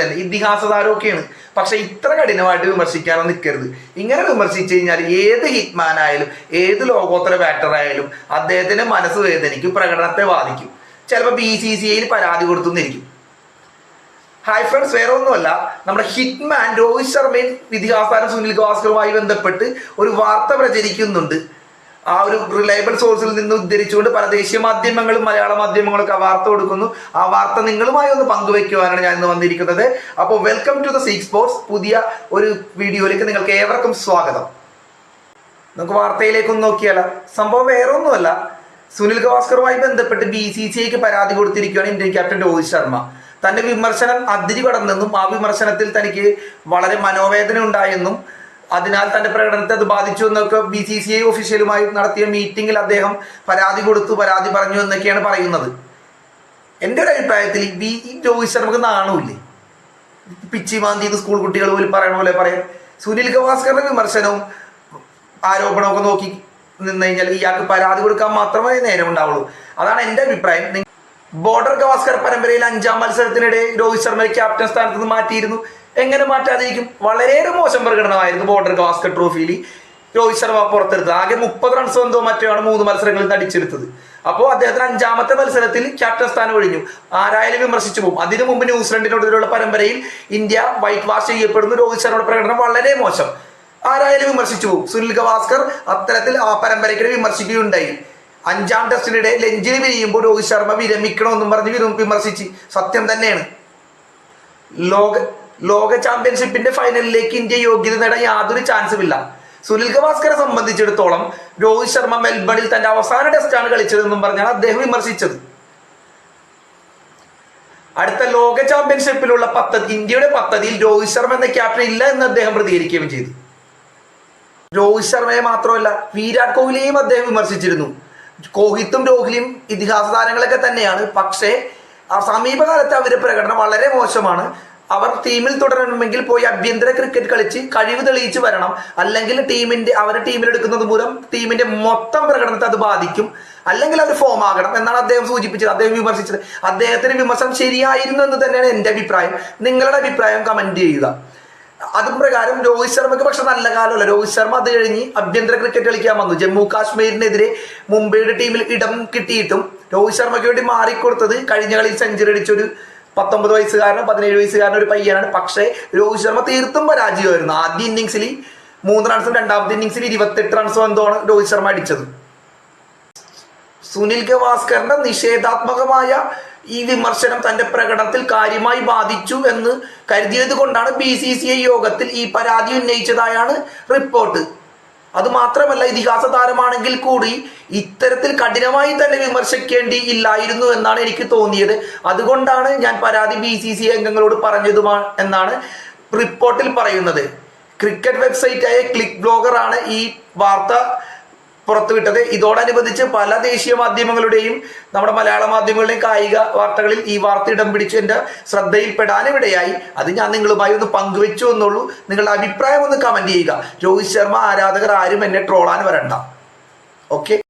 തന്നെ ഇതിഹാസ താരമൊക്കെയാണ് പക്ഷെ ഇത്ര കഠിനമായിട്ട് വിമർശിക്കാനോ നിൽക്കരുത് ഇങ്ങനെ വിമർശിച്ചു കഴിഞ്ഞാൽ ഏത് ഹിറ്റ്മാൻ ആയാലും ഏത് ലോകോത്തര ബാറ്റർ ആയാലും അദ്ദേഹത്തിന്റെ മനസ്സ് വേദനിക്കും പ്രകടനത്തെ ബാധിക്കും. ചിലപ്പോൾ ബി സി സി ഐയിൽ പരാതി കൊടുത്തുന്നിരിക്കും. ഹായ് ഫ്രണ്ട്സ് വേറെ ഒന്നുമല്ല നമ്മുടെ ഹിറ്റ്മാൻ രോഹിത് ശർമ്മയും ഇതിഹാസാരം സുനിൽ ഗവാസ്കറുമായി ബന്ധപ്പെട്ട് ഒരു വാർത്ത പ്രചരിക്കുന്നുണ്ട്. ആ ഒരു റിലയബിൾ സോഴ്സിൽ നിന്ന് ഉദ്ധരിച്ചുകൊണ്ട് പല ദേശീയ മാധ്യമങ്ങളും മലയാള മാധ്യമങ്ങളും ഒക്കെ വാർത്ത കൊടുക്കുന്നു. ആ വാർത്ത നിങ്ങളുമായി ഒന്ന് പങ്കുവെക്കുവാനാണ് ഞാൻ ഇന്ന് വന്നിരിക്കുന്നത്. അപ്പോൾ welcome to the seeks sports പുതിയ ഒരു വീഡിയോയിലേക്ക് നിങ്ങൾക്ക് ഏവർക്കും സ്വാഗതം. നമുക്ക് വാർത്തയിലേക്കൊന്ന് നോക്കിയാലോ? സംഭവം വേറെ ഒന്നുമല്ല സുനിൽ ഗവാസ്കറുമായി ബന്ധപ്പെട്ട് ബി സി സി ഐക്ക് പരാതി കൊടുത്തിരിക്കുകയാണ് ഇന്ത്യൻ ക്യാപ്റ്റൻ രോഹിത് ശർമ്മ. തന്റെ വിമർശനം അതിരി കടന്നെന്നും ആ വിമർശനത്തിൽ തനിക്ക് വളരെ മനോവേദന ഉണ്ടായെന്നും അതിനാൽ തന്റെ പ്രകടനത്തെ അത് ബാധിച്ചു എന്നൊക്കെ ബി സി സി ഐ ഒഫീഷ്യലുമായി നടത്തിയ മീറ്റിംഗിൽ അദ്ദേഹം പരാതി കൊടുത്തു പരാതി പറഞ്ഞു എന്നൊക്കെയാണ് പറയുന്നത്. എന്റെ ഒരു അഭിപ്രായത്തിൽ ബി ഈ രോഹിത് ശർമ്മക്ക് നാണമില്ലേ പിച്ചി മാന്തി സ്കൂൾ കുട്ടികൾ പോലും പറയണ പോലെ പറയാം. സുനിൽ ഗവാസ്കറിന്റെ വിമർശനവും ആരോപണമൊക്കെ നോക്കി നിന്ന് കഴിഞ്ഞാൽ ഇയാൾക്ക് പരാതി കൊടുക്കാൻ മാത്രമേ നേരം ഉണ്ടാവുള്ളൂ. അതാണ് എന്റെ അഭിപ്രായം. ബോർഡർ ഗവാസ്കർ പരമ്പരയിൽ അഞ്ചാം മത്സരത്തിനിടെ രോഹിത് ശർമ്മയെ ക്യാപ്റ്റൻ സ്ഥാനത്ത് നിന്ന് മാറ്റിയിരുന്നു. എങ്ങനെ മാറ്റാതിരിക്കും? വളരെയേറെ മോശം പ്രകടനമായിരുന്നു ബോർഡർ ഗവാസ്കർ ട്രോഫിയിൽ രോഹിത് ശർമ്മ പുറത്തെടുത്തത്. ആകെ മുപ്പത് റൺസ് എന്തോ മറ്റോ ആണ് മൂന്ന് മത്സരങ്ങളിൽ നിന്ന് അടിച്ചെടുത്തത് അപ്പോൾ അദ്ദേഹത്തിന് അഞ്ചാമത്തെ മത്സരത്തിൽ ക്യാപ്റ്റൻ സ്ഥാനം ഒഴിഞ്ഞു. ആരായാലും വിമർശിച്ചു പോകും. അതിനു മുമ്പ് ന്യൂസിലൻഡിനോടുള്ള പരമ്പരയിൽ ഇന്ത്യ വൈറ്റ് വാഷ് ചെയ്യപ്പെടുന്നു. രോഹിത് ശർമ്മയുടെ പ്രകടനം വളരെ മോശം. ആരായാലും വിമർശിച്ചു പോകും. സുനിൽ ഗവാസ്കർ അത്തരത്തിൽ ആ പരമ്പരയ്ക്കിടെ വിമർശിക്കുകയുണ്ടായി. അഞ്ചാം ടെസ്റ്റിനിടെ ലഞ്ചിന് വിരിയുമ്പോൾ രോഹിത് ശർമ്മ വിരമിക്കണമെന്നും പറഞ്ഞ് വിമർശിച്ച്. സത്യം തന്നെയാണ്. ലോക ലോക ചാമ്പ്യൻഷിപ്പിന്റെ ഫൈനലിലേക്ക് ഇന്ത്യ യോഗ്യത നേടാൻ യാതൊരു ചാൻസും ഇല്ല. സുനിൽ ഗവാസ്കറെ സംബന്ധിച്ചിടത്തോളം രോഹിത് ശർമ്മ മെൽബണിൽ തന്റെ അവസാന ടെസ്റ്റാണ് കളിച്ചതെന്നും പറഞ്ഞാണ് അദ്ദേഹം വിമർശിച്ചത്. അടുത്ത ലോക ചാമ്പ്യൻഷിപ്പിലുള്ള പദ്ധതി ഇന്ത്യയുടെ പദ്ധതിയിൽ രോഹിത് ശർമ്മ എന്ന ക്യാപ്റ്റൻ ഇല്ല എന്ന് അദ്ദേഹം പ്രതികരിക്കുകയും ചെയ്തു. രോഹിത് ശർമ്മയെ മാത്രമല്ല വിരാട് കോഹ്ലിയെയും അദ്ദേഹം വിമർശിച്ചിരുന്നു. കോഹിത്തും രോഹിലിയും ഇതിഹാസ താരങ്ങളൊക്കെ തന്നെയാണ്. പക്ഷേ സമീപകാലത്ത് അവരുടെ പ്രകടനം വളരെ മോശമാണ്. അവർ ടീമിൽ തുടരണമെങ്കിൽ പോയി അഭ്യന്തര ക്രിക്കറ്റ് കളിച്ച് കഴിവ് തെളിയിച്ച് വരണം. അല്ലെങ്കിൽ ടീമിന്റെ അവർ ടീമിലെടുക്കുന്നത് മൂലം ടീമിന്റെ മൊത്തം പ്രകടനത്തെ അത് ബാധിക്കും. അല്ലെങ്കിൽ അവർ ഫോം ആകണം എന്നാണ് അദ്ദേഹം സൂചിപ്പിച്ചത് അദ്ദേഹം വിമർശിച്ചത്. അദ്ദേഹത്തിന്റെ വിമർശനം ശരിയായിരുന്നു എന്ന് തന്നെയാണ് എന്റെ അഭിപ്രായം. നിങ്ങളുടെ അഭിപ്രായം കമന്റ് ചെയ്യുക. അതും പ്രകാരം രോഹിത് ശർമ്മക്ക് പക്ഷെ നല്ല കാലമല്ല. രോഹിത് ശർമ്മ അത് കഴിഞ്ഞ് അഭ്യന്തര ക്രിക്കറ്റ് കളിക്കാൻ വന്നു. ജമ്മു കാശ്മീരിനെതിരെ മുംബൈയുടെ ടീമിൽ ഇടം കിട്ടിയിട്ടും രോഹിത് ശർമ്മയ്ക്ക് വേണ്ടി മാറിക്കൊടുത്തത് കഴിഞ്ഞ കളിയിൽ സെഞ്ചുറി അടിച്ചൊരു പത്തൊമ്പത് വയസ്സുകാരനും പതിനേഴ് വയസ്സുകാരനും ഒരു പയ്യനാണ്. പക്ഷേ രോഹിത് ശർമ്മ തീർത്തും പരാജയമായിരുന്നു. ആദ്യ ഇന്നിങ്സിൽ മൂന്ന് റൺസും രണ്ടാമത്തെ ഇന്നിങ്സിൽ ഇരുപത്തെട്ട് റൺസും എന്തോ ആണ് രോഹിത് ശർമ്മ അടിച്ചത്. സുനിൽ ഗവാസ്കറിന്റെ നിഷേധാത്മകമായ ഈ വിമർശനം തന്റെ പ്രകടനത്തിൽ കാര്യമായി ബാധിച്ചു എന്ന് കരുതിയത് കൊണ്ടാണ് ബി സി സി ഐ യോഗത്തിൽ ഈ പരാതി ഉന്നയിച്ചതായാണ് റിപ്പോർട്ട്. അത് മാത്രമല്ല ഇതിഹാസ താരമാണെങ്കിൽ കൂടി ഇത്തരത്തിൽ കഠിനമായി തന്നെ വിമർശിക്കേണ്ടി ഇല്ലായിരുന്നു എന്നാണ് എനിക്ക് തോന്നിയത്. അതുകൊണ്ടാണ് ഞാൻ പരാതി ബി സി സി അംഗങ്ങളോട് പറഞ്ഞതുമാ എന്നാണ് റിപ്പോർട്ടിൽ പറയുന്നത്. ക്രിക്കറ്റ് വെബ്സൈറ്റായ ക്ലിക്ക് ബ്ലോഗറാണ് ഈ വാർത്ത പുറത്തുവിട്ടത്. ഇതോടനുബന്ധിച്ച് പല ദേശീയ മാധ്യമങ്ങളുടെയും നമ്മുടെ മലയാള മാധ്യമങ്ങളുടെയും കായിക വാർത്തകളിൽ ഈ വാർത്ത ഇടം പിടിച്ചു എന്റെ ശ്രദ്ധയിൽപ്പെടാനും ഇടയായി. അത് ഞാൻ നിങ്ങളുമായി ഒന്ന് പങ്കുവെച്ചു എന്നുള്ളൂ. നിങ്ങളുടെ അഭിപ്രായം ഒന്ന് കമന്റ് ചെയ്യുക. രോഹിത് ശർമ്മ ആരാധകർ ആരും എന്നെ ട്രോളാൻ വരണ്ട. ഓക്കെ